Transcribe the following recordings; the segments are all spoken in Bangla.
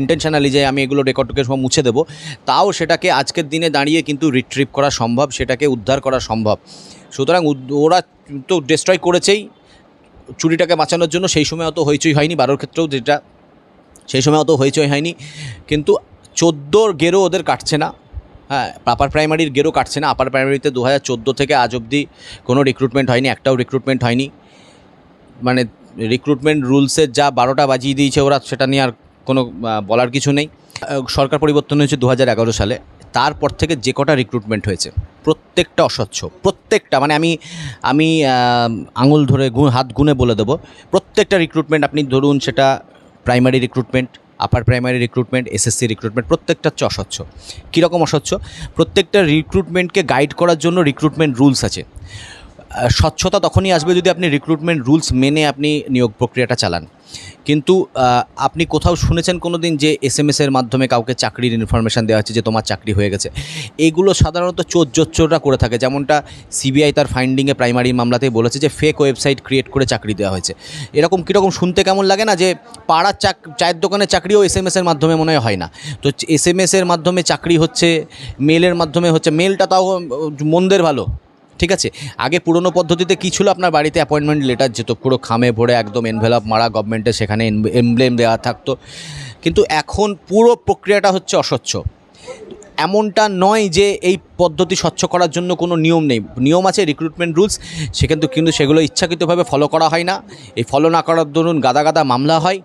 ইন্টেনশনালি যে আমি এগুলো রেকর্ডকে সময় মুছে দেবো, তাও সেটাকে আজকের দিনে দাঁড়িয়ে কিন্তু রিট্রিভ করা সম্ভব, সেটাকে উদ্ধার করা সম্ভব। সুতরাং ওরা তো ডিস্ট্রয় করেছেই, চুরিটাকে বাঁচানোর জন্য সেই সময় অত হইচই হয়নি, বারোর ক্ষেত্রেও যেটা, সেই সময় অত হইচই হয়নি। কিন্তু চোদ্দোর গেরো ওদের কাটছে না। হ্যাঁ আপার প্রাইমারির গেরো কাটছে না আপার প্রাইমারিতে দু হাজার চোদ্দ থেকে আজ অবধি কোনো রিক্রুটমেন্ট হয়নি, একটাও রিক্রুটমেন্ট হয়নি। মানে রিক্রুটমেন্ট রুলসের যা বারোটা বাজিয়ে দিয়েছে ওরা, সেটা নিয়ে আর কোনো বলার কিছু নেই। সরকার পরিবর্তন হয়েছে দু হাজার এগারো সালে। তারপর থেকে যে কটা রিক্রুটমেন্ট হয়েছে, প্রত্যেকটা অস্বচ্ছ, প্রত্যেকটা মানে আমি আমি আঙুল ধরে হাত গুনে বলে দেবো, প্রত্যেকটা রিক্রুটমেন্ট আপনি ধরুন সেটা primary recruitment upper primary recruitment SSC recruitment প্রত্যেকটা হচ্ছে অস্বচ্ছ। কীরকম অস্বচ্ছ? প্রত্যেকটা রিক্রুটমেন্টকে গাইড করার জন্য রিক্রুটমেন্ট রুলস আছে। স্বচ্ছতা তখনই আসবে যদি আপনি রিক্রুটমেন্ট রুলস মেনে আপনি নিয়োগ প্রক্রিয়াটা চালান। কিন্তু আপনি কোথাও শুনেছেন কোনো দিন যে এস এম এসের মাধ্যমে কাউকে চাকরির ইনফরমেশান দেওয়া হচ্ছে যে তোমার চাকরি হয়ে গেছে? এগুলো সাধারণত চোর জোচ্চোররা করে থাকে। যেমনটা সিবিআই তার ফাইন্ডিংয়ে প্রাইমারি মামলাতেই বলেছে যে ফেক ওয়েবসাইট ক্রিয়েট করে চাকরি দেওয়া হয়েছে। এরকম কীরকম শুনতে কেমন লাগে না যে পাড়ার চাক, চায়ের দোকানে চাকরিও এস এম এসের মাধ্যমে মনে হয় না। তো এস এম এসের মাধ্যমে চাকরি হচ্ছে মেলের মাধ্যমে হচ্ছে মেলটা তাও, মন্দের ভালো। ঠিক আছে? আগে পুরনো পদ্ধতিতে কী ছিল আপনার বাড়িতে অ্যাপয়েন্টমেন্ট লেটার যেত পুরো খামে ভরে একদম এনভেলপ মারা গভর্নমেন্টের সেখানে এমব্লেম দেওয়া থাকতো। কিন্তু এখন পুরো প্রক্রিয়াটা হচ্ছে অস্বচ্ছ। এমনটা নয় যে এই পদ্ধতি স্বচ্ছ করার জন্য কোনো নিয়ম নেই। নিয়ম আছে রিক্রুটমেন্ট রুলস তো কিন্তু সেগুলো ইচ্ছাকৃতভাবে ফলো করা হয় না। এই ফলো না করার দরুন গাদা গাদা মামলা হয়।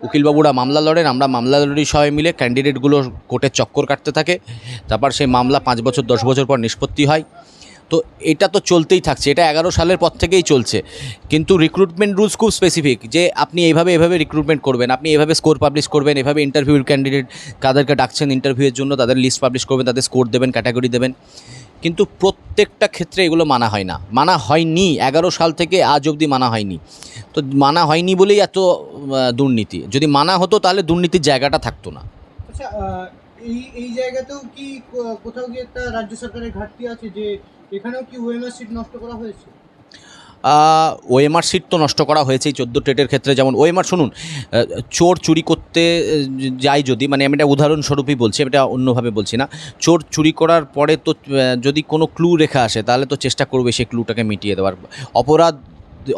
উকিলবাবুরা মামলা লড়েন, আমরা মামলা লড়ি সবাই মিলে ক্যান্ডিডেটগুলো কোর্টের চক্কর কাটতে থাকে। তারপর সেই মামলা পাঁচ বছর, দশ বছর পর নিষ্পত্তি হয়। তো এটা তো চলতেই থাকছে, এটা এগারো সালের পর থেকেই চলছে। কিন্তু রিক্রুটমেন্ট রুলস খুব স্পেসিফিক যে আপনি এইভাবে এভাবে রিক্রুটমেন্ট করবেন, আপনি এভাবে স্কোর পাবলিশ করবেন, এভাবে ইন্টারভিউর ক্যান্ডিডেট কাদেরকে ডাকছেন ইন্টারভিউয়ের জন্য, তাদের লিস্ট পাবলিশ করবেন, তাদের স্কোর দেবেন ক্যাটাগরি দেবেন। কিন্তু প্রত্যেকটা ক্ষেত্রে এগুলো মানা হয় না, মানা হয়নি, এগারো সাল থেকে আজ অবধি মানা হয়নি। তো মানা হয়নি বলেই এত দুর্নীতি, যদি মানা হতো তাহলে দুর্নীতির জায়গাটা থাকতো না। আচ্ছা এই এই জায়গাতেও কি, কোথাও কি একটা রাজ্য সরকারের ঘাটতি আছে যে এখানেও কি ওএমআর সিট নষ্ট করা হয়েছে? ওএমআর সিট তো নষ্ট করা হয়েছে এই চোদ্দ টেটের ক্ষেত্রে। যেমন ওএমআর, শুনুন চোর চুরি করতে যাই যায় যদি মানে আমি এটা উদাহরণস্বরূপই বলছি এটা অন্যভাবে বলছি না। চোর চুরি করার পরে তো যদি কোনো ক্লু রেখা আসে, তাহলে তো চেষ্টা করবে সেই ক্লুটাকে মিটিয়ে দেওয়ার। অপরাধ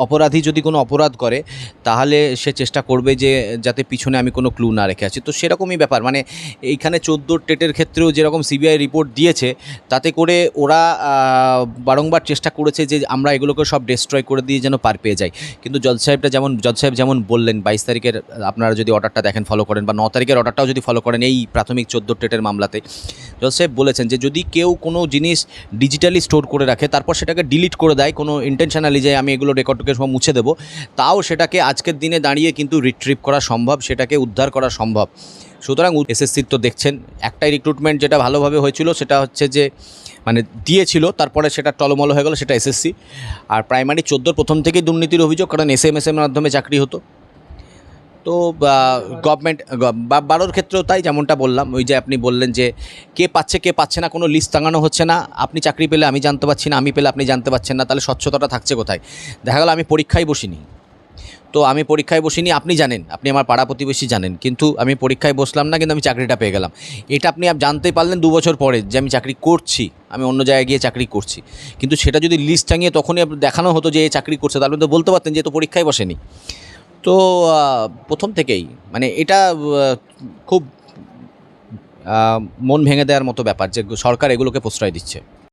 অপরাধী যদি কোনো অপরাধ করে, তাহলে সে চেষ্টা করবে যে যাতে পিছনে আমি কোনো ক্লু না রেখে আছি তো সেরকমই ব্যাপার। মানে এইখানে চোদ্দ টেটের ক্ষেত্রেও যেরকম সিবিআই রিপোর্ট দিয়েছে, তাতে করে ওরা বারংবার চেষ্টা করেছে যে আমরা এগুলোকে সব ডিস্ট্রয় করে দিয়ে যেন পার পেয়ে যাই। কিন্তু জজ সাহেবটা যেমন, জজ সাহেব যেমন বললেন, বাইশ তারিখের, আপনারা যদি অর্ডারটা দেখেন ফলো করেন, বা ন তারিখের অর্ডারটাও যদি ফলো করেন এই প্রাথমিক চোদ্দ টেটের মামলাতে, জজ সাহেব বলেছেন যে যদি কেউ কোনো জিনিস ডিজিটালি স্টোর করে রাখে, তারপর সেটাকে ডিলিট করে দেয়, কোনো ইন্টেনশনালি যে আমি এগুলো রেকর্ডকে সময় মুছে দেব। তাও সেটাকে আজকের দিনে দাঁড়িয়ে কিন্তু রিট্রিভ করা সম্ভব, সেটাকে উদ্ধার করা সম্ভব। সুতরাং এসএসসির তো দেখছেন, একটাই রিক্রুটমেন্ট যেটা ভালোভাবে হয়েছিল সেটা হচ্ছে যে মানে দিয়েছিল, তারপরে সেটা টলমল হয়ে গেল, সেটা এসএসসি আর প্রাইমারি চোদ্দোর প্রথম থেকেই দুর্নীতির অভিযোগ, কারণ এস এম মাধ্যমে চাকরি হতো। তো গভর্নমেন্ট বারোর ক্ষেত্রেও তাই যেমনটা বললাম, ওই যে আপনি বললেন যে কে পাচ্ছে কে পাচ্ছে না, কোনো লিস্ট টাঙানো হচ্ছে না। আপনি চাকরি পেলে আমি জানতে পারছি না, আমি পেলে আপনি জানতে পারছেন না, তাহলে স্বচ্ছতাটা থাকছে কোথায়? দেখা গেল আমি পরীক্ষায় বসিনি। তো আমি পরীক্ষায় বসিনি, আপনি জানেন, আপনি আমার পাড়া প্রতিবেশী জানেন, কিন্তু আমি পরীক্ষায় বসলাম না, কিন্তু আমি চাকরিটা পেয়ে গেলাম। এটা আপনি আপ জানতেই পারলেন দু বছর পরে যে আমি চাকরি করছি, আমি অন্য জায়গায় গিয়ে চাকরি করছি। কিন্তু সেটা যদি লিস্ট টাঙিয়ে তখনই দেখানো হতো যে এ চাকরি করছে, তাহলে তো বলতে পারতেন যে তো পরীক্ষায় বসেনি। তো প্রথম থেকেই। মানে এটা খুব মন ভেঙে দেওয়ার মতো ব্যাপার যে সরকার এগুলোকে প্রশ্রয় দিচ্ছে।